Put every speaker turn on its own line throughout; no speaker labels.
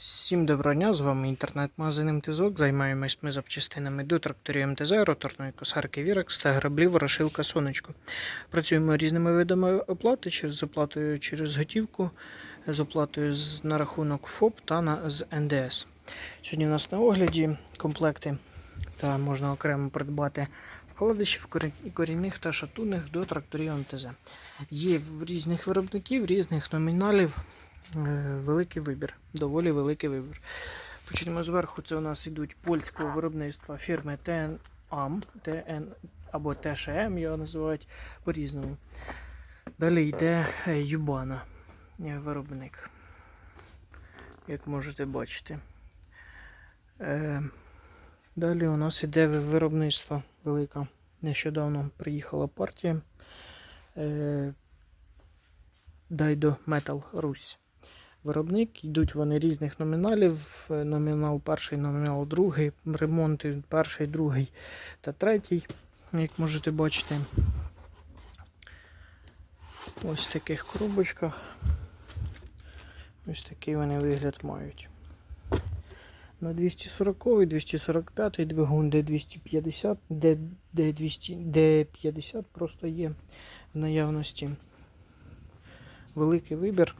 Всім доброго дня, з вами інтернет-магазин МТЗОК. Займаємось ми запчастинами до тракторів МТЗ, роторної косарки Вірекс та граблів Ворошилка Сонечко. Працюємо різними видами оплати через оплатою через готівку, з оплатою на рахунок ФОП та на, з НДС. Сьогодні у нас на огляді комплекти та можна окремо придбати вкладишів корі- корінних та шатунних до тракторів МТЗ. Є в різних виробників, різних номіналів. Е, великий вибір, доволі великий вибір. Почнемо зверху. Це у нас йдуть польського виробництва фірми TNAM, TN або TSM його називають по-різному. Далі йде е, Юбана, е, виробник, як можете бачити. Е, Далі у нас іде виробництво велика. Нещодавно приїхала партія. Е, Daido Metal Русь виробник. Йдуть вони різних номіналів. Е, Номінал перший, номінал другий, ремонти перший, другий та третій, як можете бачити. Ось в таких коробочках. Ось такий вони вигляд мають. На 240, 245 двигун D250, D, D200, D50 просто є в наявності. Великий вибір.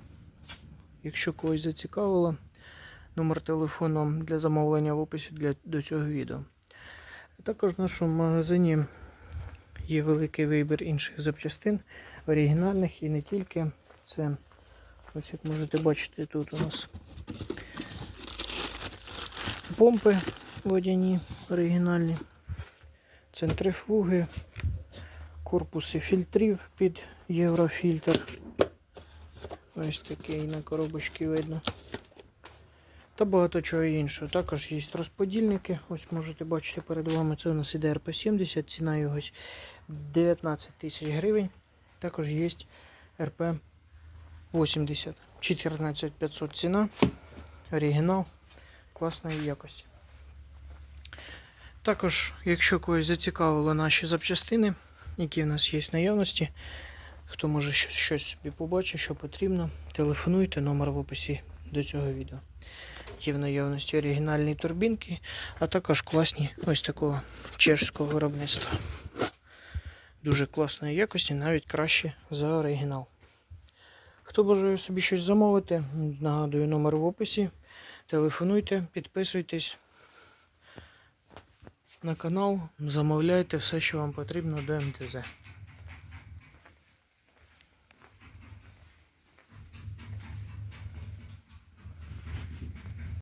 Якщо когось зацікавило, номер телефону для замовлення в описі для, до цього відео. Також в нашому магазині є великий вибір інших запчастин, оригінальних і не тільки. Це, ось як можете бачити, тут у нас помпи водяні оригінальні, центрифуги, корпуси фільтрів під єврофільтр. Ось такий на коробочці видно. Та багато чого іншого. Також є розподільники. Ось можете бачити перед вами. Це у нас іде РП-70, ціна його 19 тисяч гривень. Також є РП-80. 14500 ціна. Оригінал класної якості. Також, якщо когось зацікавило наші запчастини, які в нас є в наявності, Хто може щось, щось собі побачить, що потрібно, телефонуйте, номер в описі до цього відео. Є в наявності оригінальні турбінки, а також класні ось такого чешського виробництва. Дуже класної якості, навіть краще за оригінал. Хто бажає собі щось замовити, нагадую номер в описі. Телефонуйте, підписуйтесь на канал, замовляйте все, що вам потрібно до МТЗ.